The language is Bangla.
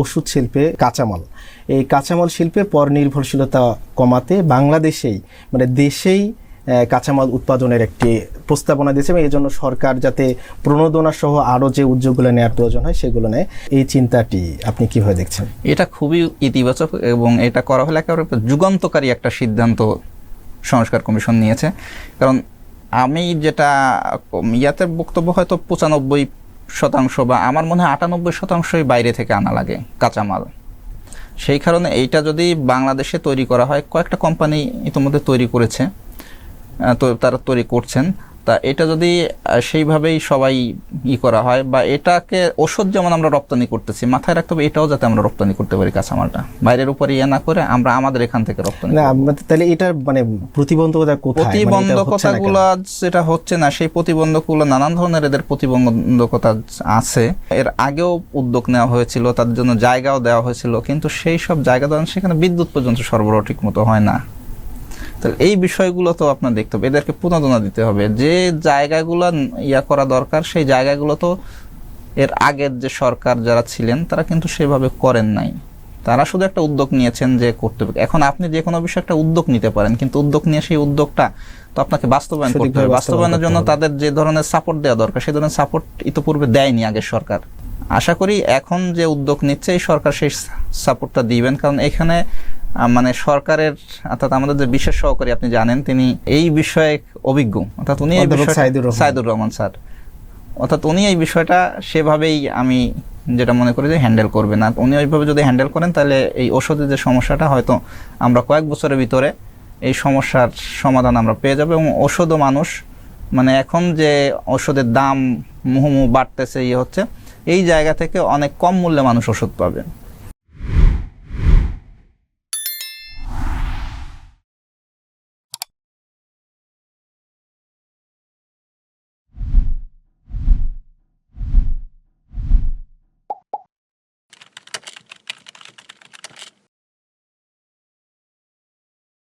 ওষুধ শিল্পে কাঁচামাল। এই কাঁচামাল শিল্পে পর নির্ভরশীলতা কমাতে বাংলাদেশেই মানে দেশেই কাঁচামাল উৎপাদনের একটি প্রস্তাবনা দিয়েছে এবং এই জন্য সরকার যাতে প্রণোদনা সহ আরও যে উদ্যোগগুলো নেওয়ার প্রয়োজন হয় সেগুলো নেয়। এই চিন্তাটি আপনি কীভাবে দেখছেন? এটা খুবই ইতিবাচক এবং এটা করা হলে একেবারে যুগান্তকারী একটা সিদ্ধান্ত সংস্কার কমিশন নিয়েছে। কারণ আমি যেটা, ইয়াতে বক্তব্য হয়তো পঁচানব্বই শতাংশ বা আমার মনে হয় আটানব্বই শতাংশই বাইরে থেকে আনা লাগে কাঁচামাল। সেই কারণে এইটা যদি বাংলাদেশে তৈরি করা হয়, কয়েকটা কোম্পানি ইতিমধ্যে তৈরি করেছে তো তারা তৈরি করছেন। তা এটা যদি সেইভাবেই সবাই ই করা হয় বা এটাকে ওষুধ যেমন আমরা রপ্তানি করতেছি মাথায় রাখতে হবে এটাও যাতে আমরা রপ্তানি করতে পারি কাঁচামালটা। বাইরের উপরে ইয়ে না করে আমরা আমাদের এখান থেকে রপ্তানি না তাহলে এটার মানে প্রতিবন্ধকতা কোথায়? মানে? প্রতিবন্ধকতাগুলো যেটা হচ্ছে না সেই প্রতিবন্ধকগুলো নানান ধরনের এদের প্রতিবন্ধকতা আছে। এর আগেও উদ্যোগ নেওয়া হয়েছিল তার জন্য জায়গাও দেওয়া হয়েছিল কিন্তু সেই সব জায়গা দেওয়া সেখানে বিদ্যুৎ পর্যন্ত সরবরাহ ঠিক মতো হয় না। তাহলে এই বিষয়গুলো তো আপনার দেখতে হবে। এদেরকে প্রণোদনা দিতে হবে। যে জায়গাগুলো ইয়া করা দরকার সেই জায়গাগুলো তো এর আগের যে সরকার যারা ছিলেন তারা কিন্তু সেভাবে করেন নাই। তারা শুধু একটা উদ্যোগ নিয়েছেন যে করতে হবে। এখন আপনি যে কোনো বিষয়ে একটা উদ্যোগ নিতে পারেন কিন্তু উদ্যোগ নিয়ে সেই উদ্যোগটা তো আপনাকে বাস্তবায়ন করতে হবে। বাস্তবায়নের জন্য তাদের যে ধরনের সাপোর্ট দেওয়া দরকার সেই ধরনের সাপোর্ট ইতোপূর্বে দেয়নি আগের সরকার। আশা করি এখন যে উদ্যোগ নিচ্ছে এই সরকার সেই সাপোর্টটা দিবেন। কারণ এখানে মানে সরকারের অর্থাৎ আমাদের যে বিশেষ সহকারী আপনি জানেন তিনি এই বিষয়ে অভিজ্ঞ। অর্থাৎ উনি এই সাইদুর রহমান। সাইদুর রহমান স্যার। অর্থাৎ উনি এই বিষয়টা সেভাবেই আমি যেটা মনে করি যে হ্যান্ডেল করবে না উনি ওইভাবে যদি হ্যান্ডেল করেন তাহলে এই ওষুধের যে সমস্যাটা হয়তো আমরা কয়েক বছরের ভিতরে এই সমস্যার সমাধান আমরা পেয়ে যাব এবং ওষুধও মানুষ মানে এখন যে ওষুধের দাম মুহুমুহু বাড়তেছে ইয়ে হচ্ছে এই জায়গা থেকে অনেক কম মূল্যে মানুষ ওষুধ পাবে।